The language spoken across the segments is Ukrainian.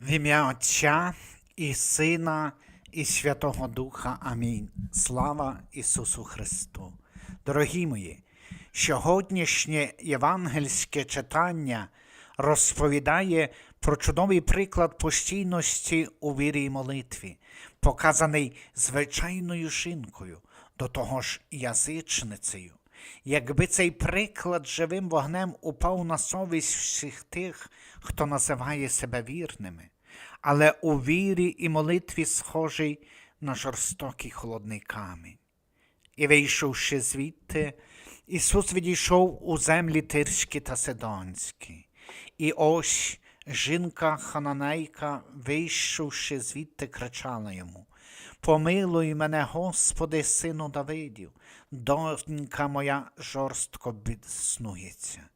В ім'я Отця і Сина, і Святого Духа. Амінь. Слава Ісусу Христу. Дорогі мої, сьогоднішнє євангельське читання розповідає про чудовий приклад постійності у вірі і молитві, показаний звичайною жінкою, до того ж язичницею. Якби цей приклад живим вогнем упав на совість всіх тих, хто називає себе вірними, але у вірі і молитві схожий на жорстокий холодний камінь. І вийшовши звідти, Ісус відійшов у землі Тирські та Сидонські. І ось жінка хананейка, вийшовши звідти, кричала йому: Помилуй мене, Господи, сину Давидів, донька моя жорстко біснується.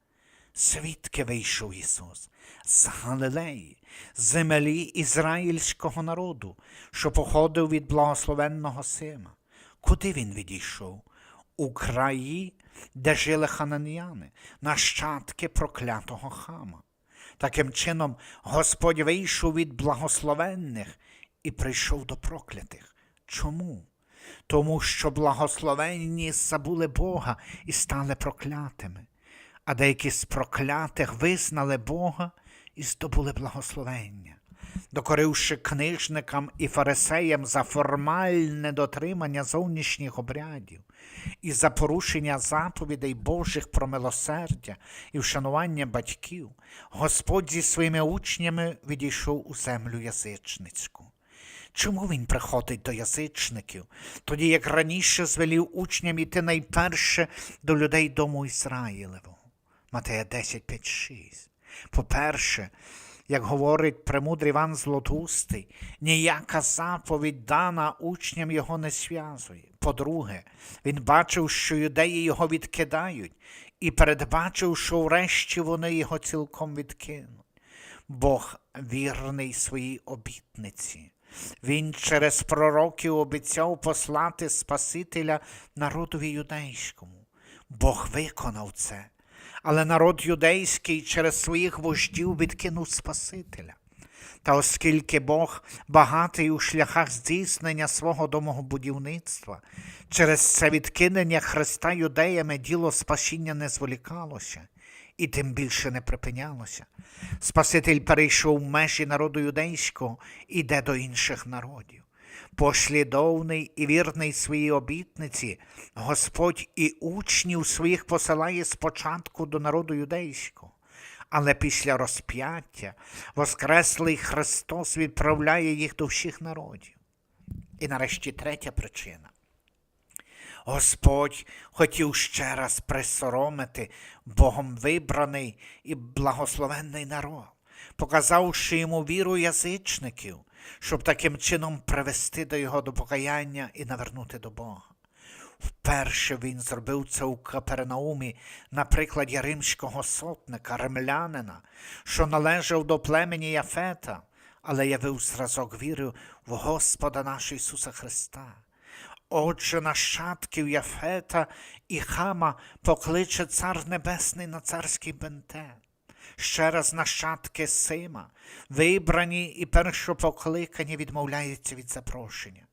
Звідки вийшов Ісус? З Галилеї, землі ізраїльського народу, що походив від благословенного Сима. Куди він відійшов? У краї, де жили хананіяни, нащадки проклятого хама. Таким чином, Господь вийшов від благословенних і прийшов до проклятих. Чому? Тому що благословенні забули Бога і стали проклятими, а деякі з проклятих визнали Бога і здобули благословення, докоривши книжникам і фарисеям за формальне дотримання зовнішніх обрядів і за порушення заповідей Божих про милосердя і вшанування батьків, Господь зі своїми учнями відійшов у землю язичницьку. Чому він приходить до язичників, тоді як раніше звелів учням іти найперше до людей дому Ізраїлевого? Матея 10, 5, 6. По-перше, як говорить премудрий Іван Злотустий, ніяка заповідь дана учням його не зв'язує. По-друге, він бачив, що юдеї його відкидають, і передбачив, що врешті вони його цілком відкинуть. Бог вірний своїй обітниці. Він через пророків обіцяв послати Спасителя народові юдейському. Бог виконав це, але народ юдейський через своїх вождів відкинув Спасителя. Та оскільки Бог багатий у шляхах здійснення свого домобудівництва, через це відкинення Христа юдеями діло спасіння не зволікалося і тим більше не припинялося. Спаситель перейшов межі народу юдейського і йде до інших народів. Послідовний і вірний своїй обітниці, Господь і учнів своїх посилає спочатку до народу юдейського, але після розп'яття Воскреслий Христос відправляє їх до всіх народів. І нарешті третя причина. Господь хотів ще раз присоромити Богом вибраний і благословенний народ, показавши йому віру язичників, щоб таким чином привести до його до покаяння і навернути до Бога. Вперше він зробив це у Капернаумі на прикладі римського сотника, римлянина, що належав до племені Яфета, але явив зразок віри в Господа нашого Ісуса Христа. Отже, нащадків Яфета і Хама покличе Цар Небесний на царський бентет. Ще раз нащадки Сима, вибрані і першопокликані відмовляються від запрошення.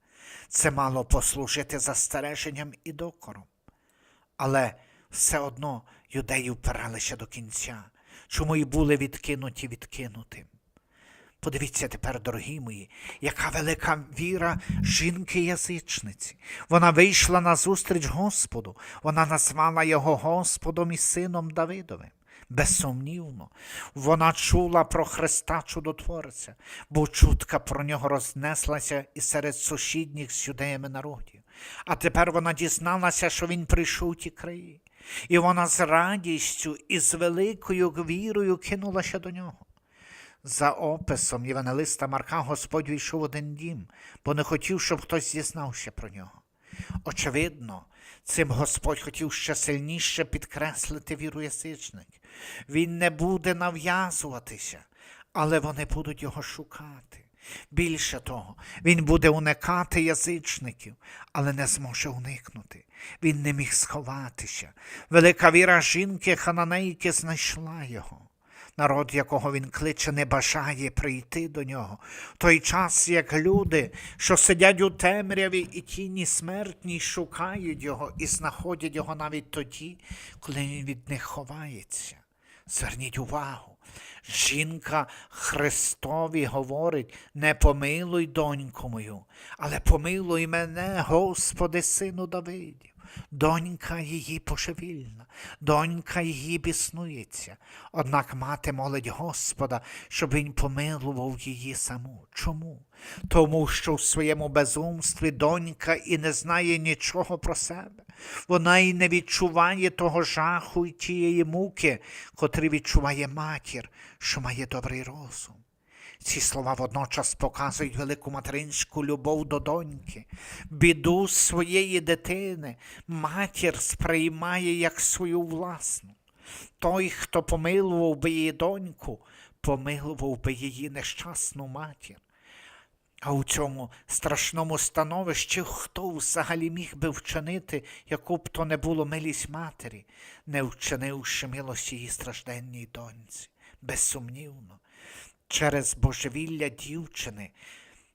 Це мало послужити застереженням і докором. Але все одно юдеї впиралися до кінця, чому й були відкинуті відкинутим. Подивіться тепер, дорогі мої, яка велика віра жінки-язичниці. Вона вийшла на зустріч Господу, вона назвала його Господом і сином Давидовим. Безсумнівно, вона чула про Христа Чудотворця, бо чутка про нього рознеслася і серед сусідніх з юдеями народів. А тепер вона дізналася, що він прийшов у ті краї, і вона з радістю і з великою вірою кинулася до нього. За описом Євангелиста Марка Господь війшов один дім, бо не хотів, щоб хтось дізнався про нього. Очевидно, цим Господь хотів ще сильніше підкреслити віру язичник. Він не буде нав'язуватися, але вони будуть його шукати. Більше того, він буде уникати язичників, але не зможе уникнути. Він не міг сховатися. Велика віра жінки хананейки знайшла його. Народ, якого він кличе, не бажає прийти до нього. Той час, як люди, що сидять у темряві і тіні смертній, шукають його і знаходять його навіть тоді, коли він від них ховається. Зверніть увагу. Жінка Христові говорить: не помилуй доньку мою, але помилуй мене, Господи, сину Давидів. Донька її пошевільна, донька її біснується. Однак мати молить Господа, щоб він помилував її саму. Чому? Тому що в своєму безумстві донька і не знає нічого про себе. Вона і не відчуває того жаху і тієї муки, котрі відчуває матір, що має добрий розум. Ці слова водночас показують велику материнську любов до доньки, біду своєї дитини, матір сприймає як свою власну. Той, хто помилував би її доньку, помилував би її нещасну матір. А у цьому страшному становищі хто взагалі міг би вчинити, яку б то не було милість матері, не вчинивши милості її стражденній доньці, безсумнівно через божевілля дівчини,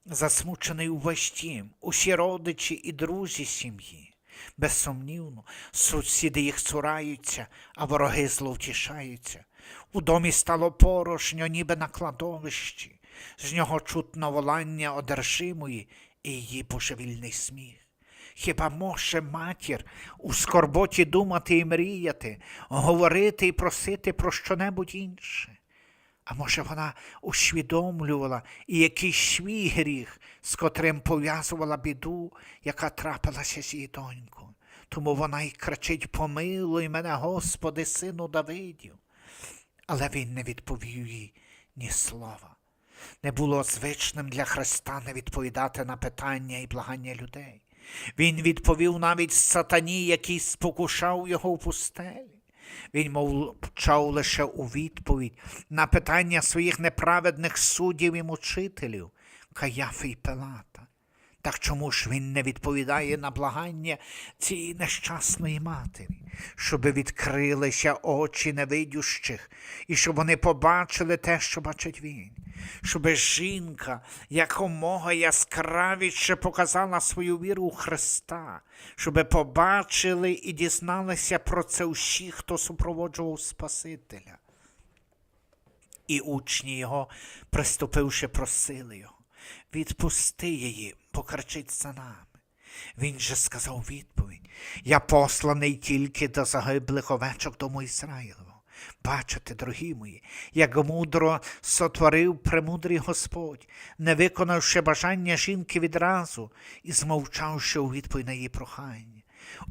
засмучений увесь дім, усі родичі і друзі сім'ї. Безсумнівно, сусіди їх цураються, а вороги зловтішаються. У домі стало порожньо, ніби на кладовищі, з нього чутно волання одержимої і її божевільний сміх. Хіба може матір у скорботі думати і мріяти, говорити і просити про щонебудь інше? А може, вона усвідомлювала і якийсь свій гріх, з котрим пов'язувала біду, яка трапилася з її донькою. Тому вона й кричить Помилуй мене, Господи, сину Давидів. Але він не відповів їй ні слова. Не було звичним для Христа не відповідати на питання і благання людей. Він відповів навіть сатані, який спокушав його в пустелі. Він мовчав лише у відповідь на питання своїх неправедних суддів і мучителів, Каяфи і Пилата. Так чому ж він не відповідає на благання цієї нещасної матері, щоби відкрилися очі невидющих, і щоб вони побачили те, що бачить він, щоби жінка якомога яскравіше показала свою віру у Христа, щоби побачили і дізналися про це всі, хто супроводжував Спасителя. І учні його, приступивши, просили його, відпусти її, покричить за нами. Він же сказав відповідь Я посланий тільки до загиблих овечок дому Ізраїлового. Бачите, дорогі мої, як мудро сотворив премудрий Господь, не виконавши бажання жінки відразу і змовчавши у відповідь на її прохання.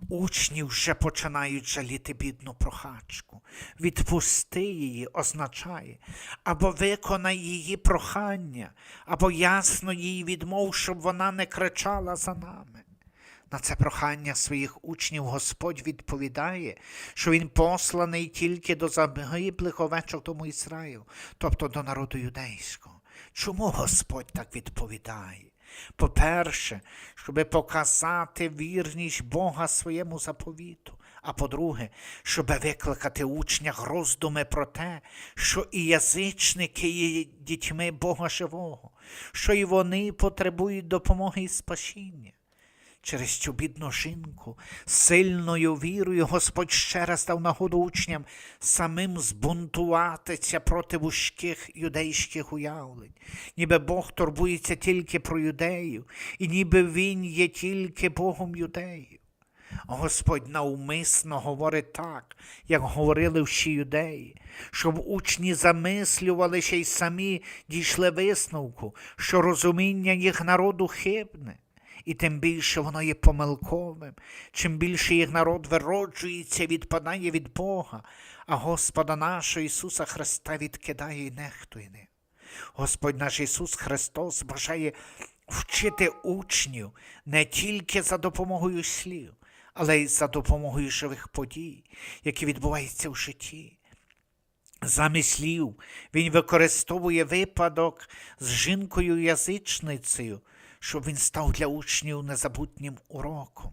Учні вже починають жаліти бідну прохачку. Відпусти її означає, або виконай її прохання, або ясно їй відмов, щоб вона не кричала за нами. На це прохання своїх учнів Господь відповідає, що Він посланий тільки до загиблих овечок дому Ізраїлю, тобто до народу юдейського. Чому Господь так відповідає? По-перше, щоб показати вірність Бога своєму заповіту. А по-друге, щоб викликати учнях роздуми про те, що і язичники є дітьми Бога живого, що і вони потребують допомоги і спасіння. Через цю бідну жінку, сильною вірою Господь ще раз дав нагоду учням самим збунтуватися проти вузьких юдейських уявлень, ніби Бог турбується тільки про юдеїв, і ніби Він є тільки Богом юдеїв. Господь навмисно говорить так, як говорили всі юдеї, щоб учні замислювалися й самі дійшли висновку, що розуміння їх народу хибне і тим більше воно є помилковим, чим більше їх народ вироджується, відпадає від Бога, а Господа нашого Ісуса Христа відкидає і нехтує ним. Господь наш Ісус Христос бажає вчити учнів не тільки за допомогою слів, але й за допомогою живих подій, які відбуваються в житті. Замість слів він використовує випадок з жінкою язичницею, щоб він став для учнів незабутнім уроком.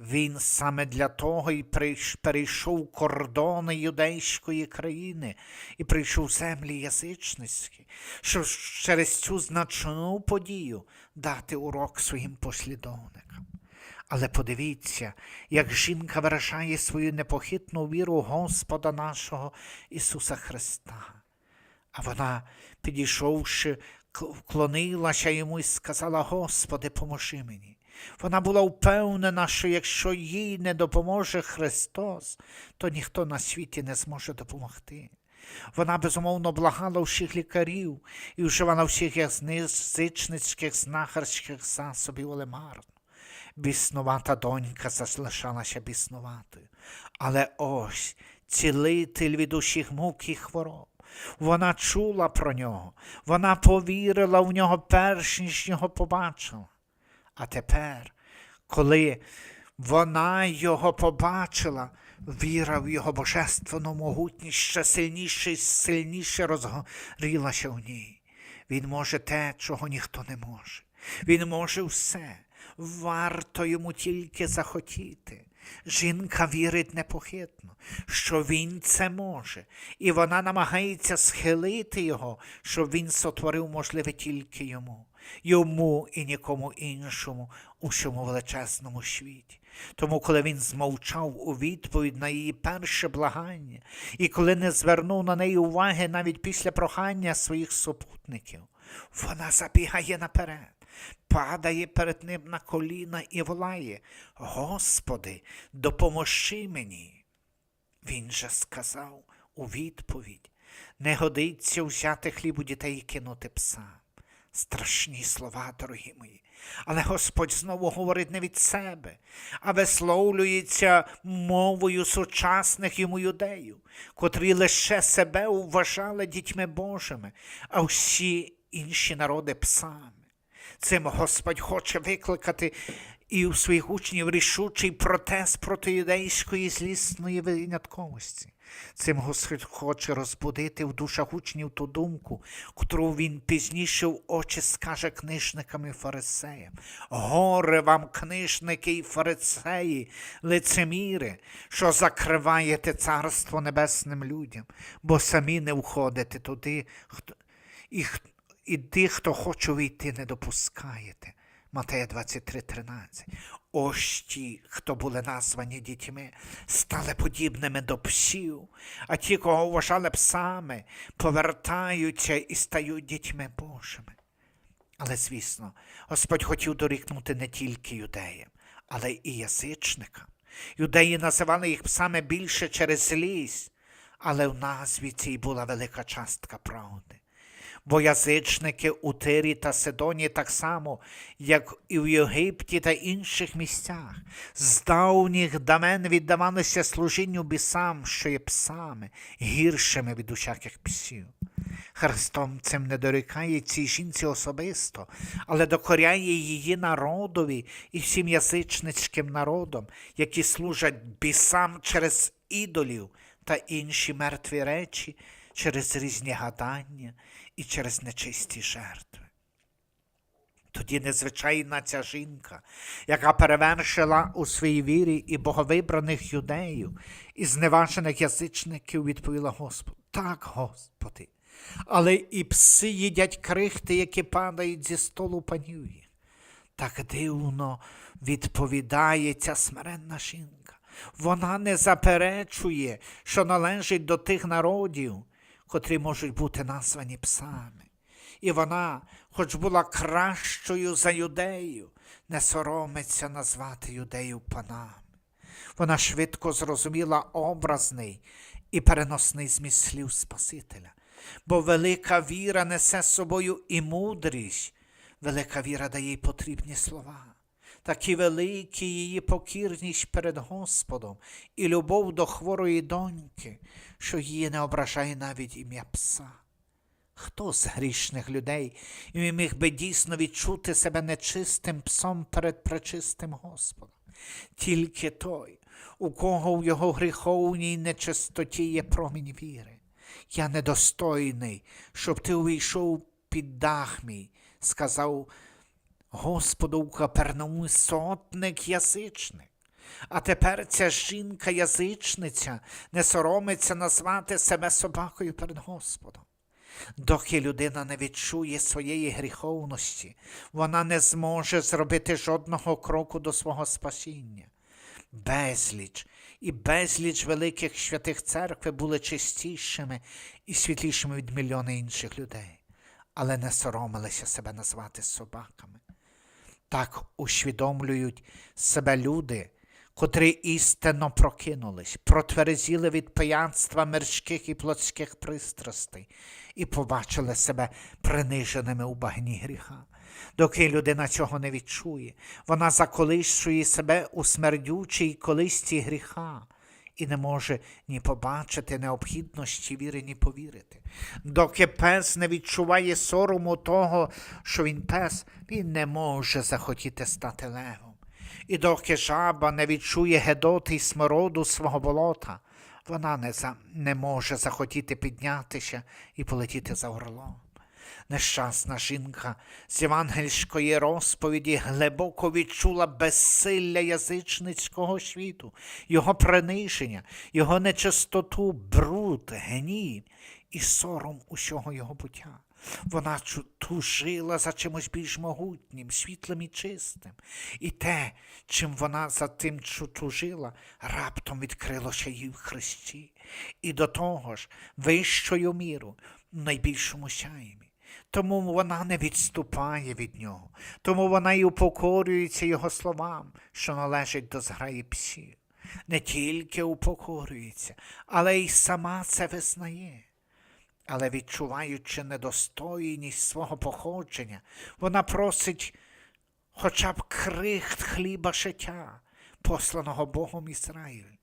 Він саме для того і перейшов кордони юдейської країни і прийшов землі язичницькі, щоб через цю значну подію дати урок своїм послідовникам. Але подивіться, як жінка виражає свою непохитну віру Господа нашого Ісуса Христа. А вона, підійшовши, вклонилася йому і сказала: Господи, поможи мені. Вона була впевнена, що якщо їй не допоможе Христос, то ніхто на світі не зможе допомогти. Вона безумовно благала всіх лікарів і вживала всіх язичницьких знахарських засобів, але. Біснувата донька залишалася біснуватою. Але ось цілитель від усіх мук і хвороб. Вона чула про нього, вона повірила в нього перш ніж його побачила. А тепер, коли вона його побачила, віра в його божественну могутність ще сильніше і сильніше розгорілася в ній. Він може те, чого ніхто не може. Він може все. Варто йому тільки захотіти. Жінка вірить непохитно, що він це може, і вона намагається схилити його, щоб він сотворив можливе тільки йому, йому і нікому іншому у всьому величезному світі. Тому, коли він змовчав у відповідь на її перше благання, і коли не звернув на неї уваги навіть після прохання своїх супутників, вона забігає наперед падає перед ним на коліна і волає Господи, допоможи мені. Він же сказав у відповідь не годиться взяти хліб у дітей і кинути пса. Страшні слова, дорогі мої. Але Господь знову говорить не від себе, а висловлюється мовою сучасних йому юдеїв, котрі лише себе вважали дітьми Божими, а всі інші народи псами. Цим Господь хоче викликати і у своїх учнів рішучий протест проти юдейської злісної винятковості. Цим Господь хоче розбудити в душах учнів ту думку, котру він пізніше в очі скаже книжникам і фарисеям. Горе вам, книжники і фарисеї, лицеміри, що закриваєте царство небесним людям, бо самі не входите туди, і хто і тих, хто хоче війти, не допускаєте. Матея 23:13. Ось ті, хто були названі дітьми, стали подібними до псів, а ті, кого вважали псами, повертаються і стають дітьми Божими. Але, звісно, Господь хотів дорікнути не тільки юдеям, але і язичникам. Юдеї називали їх псами більше через злість, але в назві цій була велика частка правди. Бо язичники у Тирі та Сидоні так само, як і в Єгипті та інших місцях, з давніх давен віддавалися служінню бісам, що є псами, гіршими від усяких псів. Христом цим не дорікає цій жінці особисто, але докоряє її народові і всім язичницьким народам, які служать бісам через ідолів та інші мертві речі, через різні гадання і через нечисті жертви. Тоді незвичайна ця жінка, яка перевершила у своїй вірі і боговибраних юдеїв, і зневажених язичників, відповіла Господу: Так, Господи, але і пси їдять крихти, які падають зі столу панів. Так дивно відповідає ця смиренна жінка. Вона не заперечує, що належить до тих народів, котрі можуть бути названі псами. І вона, хоч була кращою за юдею, не соромиться назвати юдеїв панами. Вона швидко зрозуміла образний і переносний зміст слів Спасителя, бо велика віра несе з собою і мудрість, велика віра дає й потрібні слова. Такі великі її покірність перед Господом і любов до хворої доньки, що її не ображає навіть ім'я пса. Хто з грішних людей міг би дійсно відчути себе нечистим псом перед пречистим Господом? Тільки той, у кого в його гріховній нечистоті є промінь віри. Я недостойний, щоб ти увійшов під дах мій, сказав Господу в Капернаумі сотник язичник. А тепер ця жінка-язичниця не соромиться назвати себе собакою перед Господом. Доки людина не відчує своєї гріховності, вона не зможе зробити жодного кроку до свого спасіння. Безліч і безліч великих святих церкви були чистішими і світлішими від мільйона інших людей, але не соромилися себе назвати собаками. Так усвідомлюють себе люди, котрі істинно прокинулись, протверезіли від пиянства мирських і плотських пристрастей і побачили себе приниженими у багні гріха. Доки людина цього не відчує, вона заколишує себе у смердючій колисці гріха і не може ні побачити необхідності віри, ні повірити. Доки пес не відчуває сорому того, що він пес, він не може захотіти стати левом. І доки жаба не відчує гедоти й смороду свого болота, вона не, за, не може захотіти піднятися і полетіти за орлом. Нещасна жінка з євангельської розповіді глибоко відчула безсилля язичницького світу, його приниження, його нечистоту, бруд, гнів і сором усього його буття. Вона тужила за чимось більш могутнім, світлим і чистим. І те, чим вона за тим тужила, раптом відкрилося їй в Христі. І до того ж, вищою міру, найбільшому сяємі. Тому вона не відступає від нього, тому вона й упокорюється його словам, що належать до зграї псів. Не тільки упокорюється, але й сама це визнає. Але відчуваючи недостойність свого походження, вона просить хоча б крихт хліба життя, посланого Богом Ізраїль.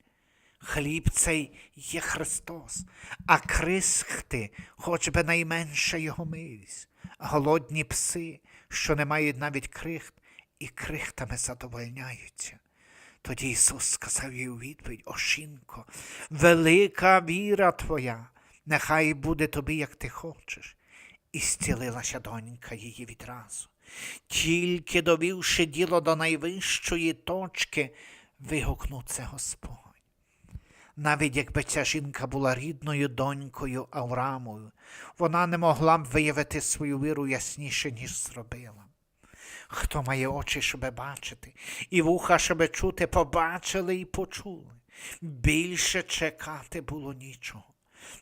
Хліб цей є Христос, а крихти хоч би найменша його милість. Голодні пси, що не мають навіть крихт, і крихтами задовольняються. Тоді Ісус сказав їй у відповідь, Ошінко, велика віра твоя, нехай буде тобі, як ти хочеш. І зцілилася донька її відразу. Тільки довівши діло до найвищої точки, вигукнув це Господь. Навіть якби ця жінка була рідною донькою Аврамою, вона не могла б виявити свою віру ясніше, ніж зробила. Хто має очі, щоб бачити, і вуха, щоб чути, побачили і почули. Більше чекати було нічого.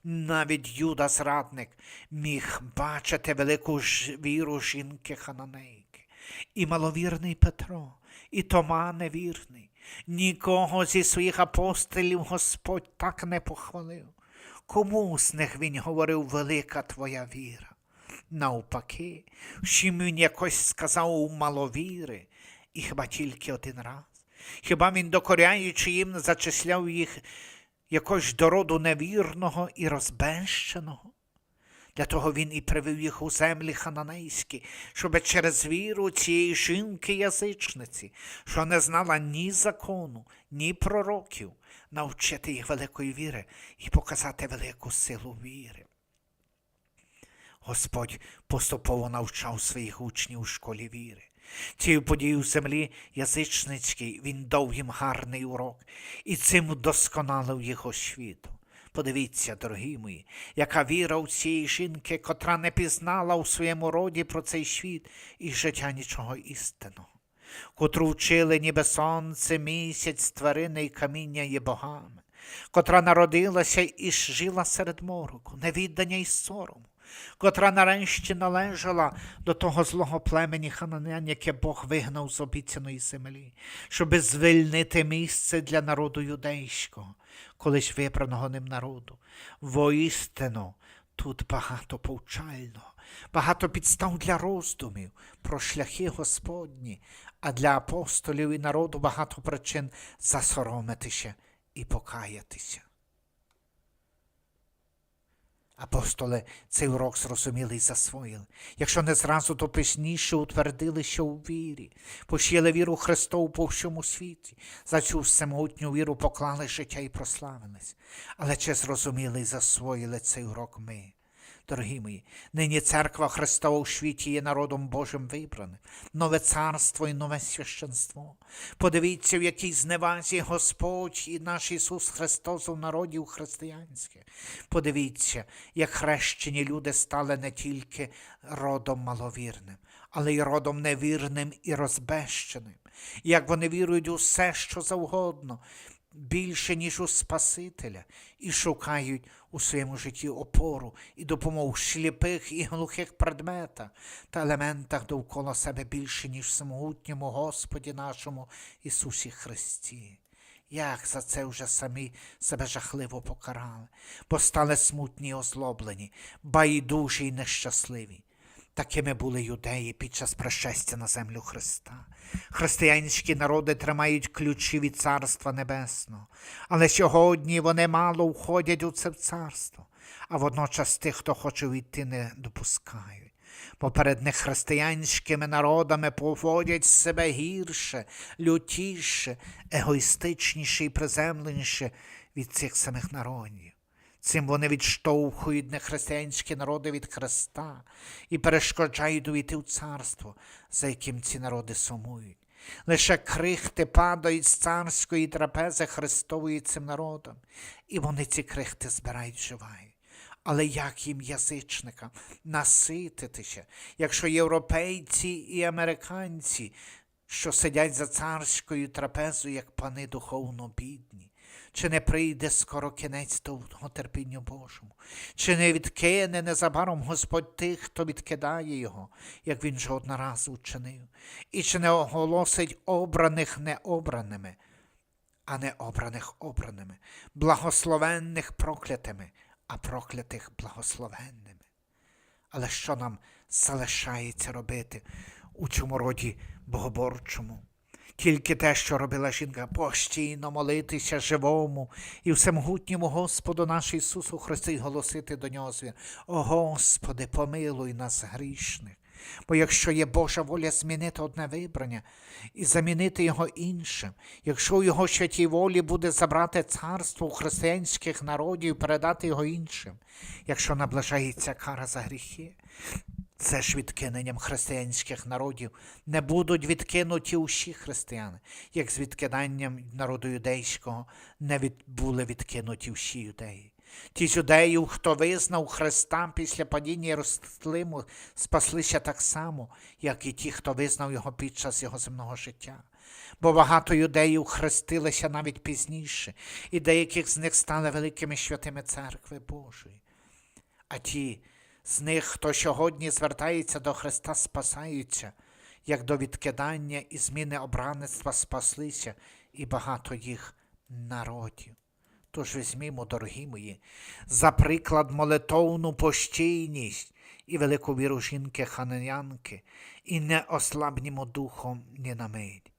Навіть Юда зрадник міг бачити велику віру жінки Хананейки, і маловірний Петро, і Тома невірний. Нікого зі своїх апостолів Господь так не похвалив. Кому з них він говорив велика твоя віра? Навпаки, чим він якось сказав у маловіри, і хіба тільки один раз? Хіба він, докоряючи їм, зачисляв їх якось до роду невірного і розбещеного? Для того він і привів їх у землі хананейські, щоб через віру цієї жінки язичниці, що не знала ні закону, ні пророків, навчити їх великої віри і показати велику силу віри. Господь поступово навчав своїх учнів у школі віри. Цією подією землі язичницькій він дав їм гарний урок і цим вдосконалив їх освіту. Подивіться, дорогі мої, яка віра у цієї жінки, котра не пізнала у своєму роді про цей світ і життя нічого істинного, котру вчили ніби сонце, місяць, тварини і каміння є богами, котра народилася і жила серед мороку, невіддання й сорому, котра нарешті належала до того злого племені хананеян, яке Бог вигнав з обіцяної землі, щоби звільнити місце для народу юдейського, колись вибраного ним народу. Воістину, тут багато повчального, багато підстав для роздумів про шляхи Господні, а для апостолів і народу багато причин засоромитися і покаятися. Апостоли цей урок зрозуміли і засвоїли. Якщо не зразу, то пізніше утвердили, що у вірі, Пощили віру Христову по всьому світі, за цю всемогутню віру поклали життя і прославились. Але чи зрозуміли і засвоїли цей урок ми? Дорогі мої, нині церква Христова у світі є народом Божим вибраним, нове царство і нове священство. Подивіться, в якій зневазі Господь і наш Ісус Христос у народів християнських. Подивіться, як хрещені люди стали не тільки родом маловірним, але й родом невірним і розбещеним, як вони вірують у все, що завгодно, більше, ніж у Спасителя, і шукають у своєму житті опору і допомогу в сліпих і глухих предметах та елементах довкола себе більше, ніж в самогутньому Господі нашому Ісусі Христі. Як за це вже самі себе жахливо покарали, бо стали смутні й озлоблені, байдужі й нещасливі. Такими були юдеї під час пришестя на землю Христа. Християнські народи тримають ключі від Царства Небесного, але сьогодні вони мало входять у це царство, а водночас тих, хто хоче війти, не допускають. Бо перед нехристиянськими народами поводять себе гірше, лютіше, егоїстичніше і приземленіше від цих самих народів. Цим вони відштовхують нехристиянські народи від Христа і перешкоджають увійти в царство, за яким ці народи сумують. Лише крихти падають з царської трапези Христової цим народам, і вони ці крихти збирають вживають. Але як їм язичникам насититися, якщо європейці і американці, що сидять за царською трапезою, як пани духовно бідні? Чи не прийде скоро кінець того терпінню Божому? Чи не відкине незабаром Господь тих, хто відкидає його, як він же одноразу вчинив? І чи не оголосить обраних необраними, а не обраних обраними, благословенних проклятими, а проклятих благословенними? Але що нам залишається робити у цьому роді богоборчому? Тільки те, що робила жінка, постійно молитися живому і всемогутньому Господу наш Ісусу Христу голосити до нього звін. О Господи, помилуй нас грішних. Бо якщо є Божа воля змінити одне вибрання і замінити його іншим, якщо у його святій волі буде забрати царство у християнських народів і передати його іншим, якщо наближається кара за гріхи, це ж відкиненням християнських народів не будуть відкинуті усі християни, як з відкиданням народу юдейського не від... були відкинуті всі юдеї. Ті з юдеїв, хто визнав Христа після падіння Єрусалиму, спаслися так само, як і ті, хто визнав його під час його земного життя. Бо багато юдеїв хрестилися навіть пізніше, і деяких з них стали великими святими церкви Божої. А ті, з них, хто сьогодні звертається до Христа, спасаються, як до відкидання і зміни обраництва спаслися, і багато їх народів. Тож візьмімо, дорогі мої, за приклад молитовну постійність і велику віру жінки хананянки, і не ослабнімо духом ні на мить.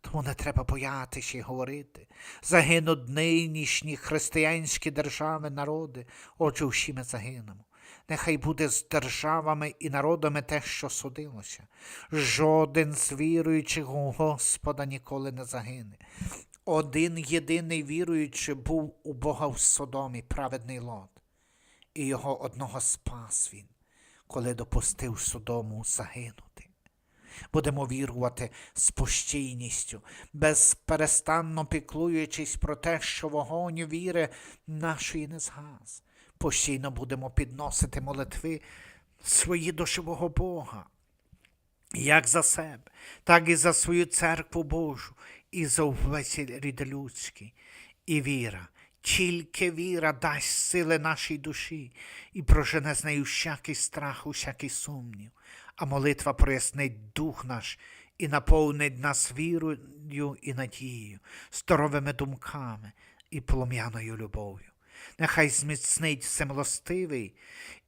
Тому не треба боятися й говорити. Загинуть нинішні християнські держави, народи, отже, всі ми загинемо. Нехай буде з державами і народами те, що судилося. Жоден з віруючих у Господа ніколи не загине. Один єдиний віруючий був у Бога в Содомі, праведний лот, і його одного спас він, коли допустив Содому загинути. Будемо вірувати з постійністю, безперестанно піклуючись про те, що вогонь віри нашої не згас постійно будемо підносити молитви свої до живого Бога, як за себе, так і за свою церкву Божу, і за увесь рід людський, і віра. Тільки віра дасть сили нашій душі і прожене з нею всякий страх, усякий сумнів, а молитва прояснить дух наш і наповнить нас вірою і надією, здоровими думками і плом'яною любов'ю. Нехай зміцнить всемилостивий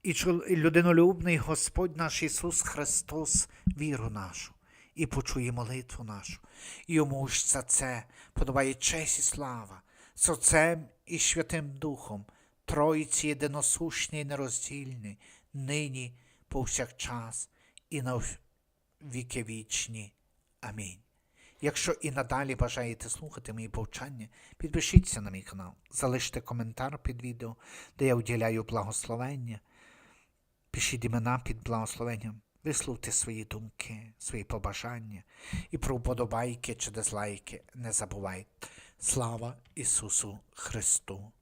і людинолюбний Господь наш Ісус Христос віру нашу і почує молитву нашу. Йому ж за це подобає честь і слава, з Отцем і Святим Духом, Троїці єдиносушні і нероздільні, нині, повсякчас, і на віки вічні. Амінь. Якщо і надалі бажаєте слухати мої повчання, підпишіться на мій канал, залиште коментар під відео, де я уділяю благословення Пишіть імена під благословенням. Висловте свої думки, свої побажання і про вподобайки чи дизлайки не забувайте. Слава Ісусу Христу!